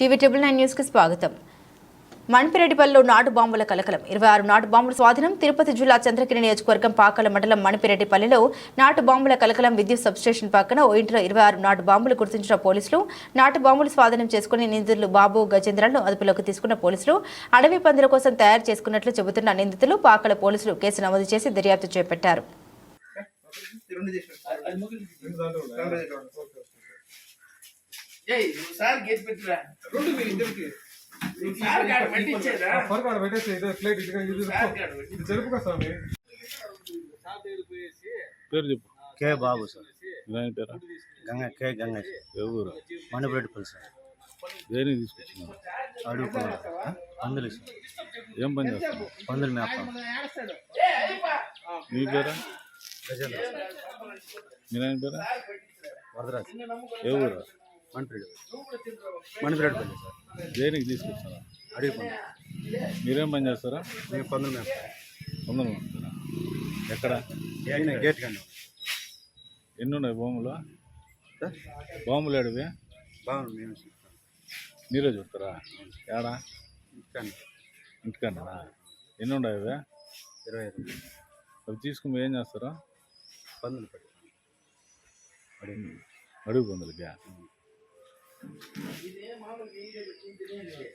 TV triple nine న్యూస్కి స్వాగతం మణిపిరెడ్డిపల్లిలో నాటు బాంబుల కలకలం ఇరవై ఆరు నాటు బాంబుల స్వాధీనం తిరుపతి జిల్లా చంద్రగిరి నియోజకవర్గం పాకాల మండలం మణిపిరెడ్డిపల్లిలో నాటు బాంబుల కలకలం విద్యుత్ సబ్స్టేషన్ పక్కన ఓ ఇంట్లో ఇరవై ఆరు నాటు బాంబులు గుర్తించిన పోలీసులు నాటు బాంబులు స్వాధీనం చేసుకుని నిందితులు బాబు గజేంద్రలను అదుపులోకి తీసుకున్న పోలీసులు అడవి పందుల కోసం తయారు చేసుకున్నట్లు చెబుతున్న నిందితులు పాకాల పోలీసులు కేసు నమోదు చేసి దర్యాప్తు చేపట్టారు ఏయ్ సార్ గేట్ పెట్టిరా? రెండు మీ ఇద్దరికి. నువ్వు సార్ కాడ పెట్టించేదా? ఫర్క్ ఆడ పెట్టేసి ఇదే ప్లేట్ ఇది ఇది సార్ కాడ పెట్టి ఇది జరుపుకో స్వామి. పేరు చెప్పు. K Babu sir. Ganga K Ganga ఎవరు మణిపేటపల్లి సార్. దేనికి తీసుకొచ్చినావు? అడుగు పందులు సార్. ఏం పని చేస్తావు? పందులు మేప నీ పేరా? గజేంద్ర మీ నాయన పేరా? వరదరాజు. ఏ మణిపేటపల్లి సార్. దేనికి తీసుకొచ్చారా? అడుగు పందులు మీరేం పని చేస్తారా? మేము పందులు మేప వందలు పంపుతారా ఎక్కడ? గేట్ కానీ ఎన్ని ఉన్నాయి భూములు బాంబులు ఏడవి? బాగుంది మేము. మీరే చూస్తారా? ఏడా కానీ ఇంటికన్నా ఎన్ని ఉన్నాయి అవి? ఇరవై ఐదు అవి తీసుకుని ఏం చేస్తారా? పందులు పడి అడుగు అడుగు పొందలకి